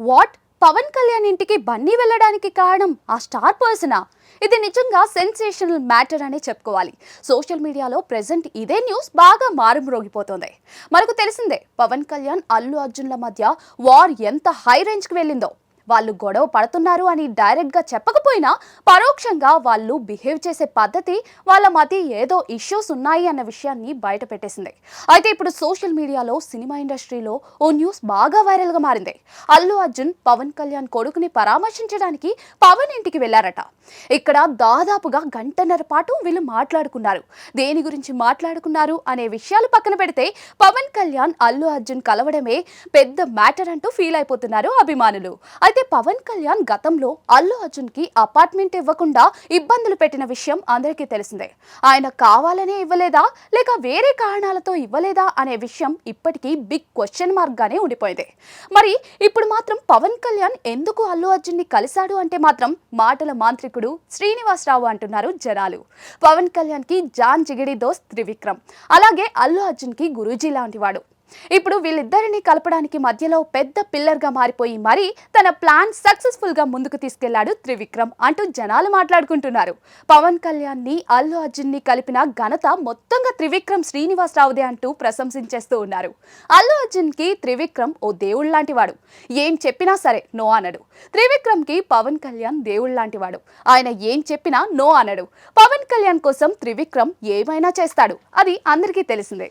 What? Pawan Kalyan ఇంటికి బన్నీ వెళ్ళడానికి కారణం ఆ స్టార్ పర్సనా? ఇది నిజంగా సెన్సేషనల్ మ్యాటర్ అనే చెప్పుకోవాలి. సోషల్ మీడియాలో ప్రెసెంట్ ఇదే న్యూస్ బాగా మారుమ్రోగిపోతుంది. మనకు తెలిసిందే పవన్ కళ్యాణ్ అల్లు అర్జున్ల మధ్య వార్ ఎంత హై రేంజ్కి వెళ్ళిందో. వాళ్ళు గొడవ పడుతున్నారు అని డైరెక్ట్గా చెప్పకపోయినా పరోక్షంగా వాళ్ళు బిహేవ్ చేసే పద్ధతి వాళ్ళ మధ్య ఏదో ఇష్యూస్ ఉన్నాయి అన్న విషయాన్ని బయట పెట్టేసింది. అయితే ఇప్పుడు సోషల్ మీడియాలో సినిమా ఇండస్ట్రీలో ఓ న్యూస్ బాగా వైరల్గా మారింది. అల్లు అర్జున్ పవన్ కళ్యాణ్ కొడుకుని పరామర్శించడానికి పవన్ ఇంటికి వెళ్ళారట. ఇక్కడ దాదాపుగా గంటన్నర పాటు వీళ్ళు మాట్లాడుకున్నారు. దేని గురించి మాట్లాడుకున్నారు అనే విషయాలు పక్కన పెడితే పవన్ కళ్యాణ్ అల్లు అర్జున్ కలవడమే పెద్ద మ్యాటర్ అంటూ ఫీల్ అయిపోతున్నారు అభిమానులు. అయితే పవన్ కళ్యాణ్ గతంలో అల్లు అర్జున్కి అపార్ట్మెంట్ ఇవ్వకుండా ఇబ్బందులు పెట్టిన విషయం అందరికీ తెలిసిందే. ఆయన కావాలనే ఇవ్వలేదా? లేక వేరే కారణాలతో ఇవ్వలేదా అనే విషయం ఇప్పటికీ బిగ్ క్వశ్చన్ మార్క్ గానే ఉండిపోయింది. మరి ఇప్పుడు మాత్రం పవన్ కళ్యాణ్ ఎందుకు అల్లు అర్జున్ని కలిశాడు అంటే మాత్రం మాటల మాంత్రికుడు శ్రీనివాసరావు అంటున్నారు జనాలు. పవన్ కళ్యాణ్కి జాన్ జిగిడి దోస్త్ త్రివిక్రమ్. అలాగే అల్లు అర్జున్కి గురూజీ లాంటివాడు ఇప్పుడు వీళ్ళిద్దరిని కలపడానికి మధ్యలో పెద్ద పిల్లర్గా మారిపోయి మరీ తన ప్లాన్ సక్సెస్ఫుల్గా ముందుకు తీసుకెళ్ళాడు త్రివిక్రమ్ అంటూ జనాలు మాట్లాడుకుంటున్నారు. పవన్ కళ్యాణ్ని అల్లు అర్జున్ని కలిపిన ఘనత మొత్తంగా త్రివిక్రమ్ శ్రీనివాసరావుదే అంటూ ప్రశంసించేస్తూ ఉన్నారు. అల్లు అర్జున్కి త్రివిక్రమ్ ఓ దేవుళ్ళ లాంటివాడు. ఏం చెప్పినా సరే నో అనడు. త్రివిక్రమ్కి పవన్ కళ్యాణ్ దేవుళ్ళ లాంటివాడు. ఆయన ఏం చెప్పినా నో అనడు. పవన్ కళ్యాణ్ కోసం త్రివిక్రమ్ ఏమైనా చేస్తాడు. అది అందరికీ తెలిసిందే.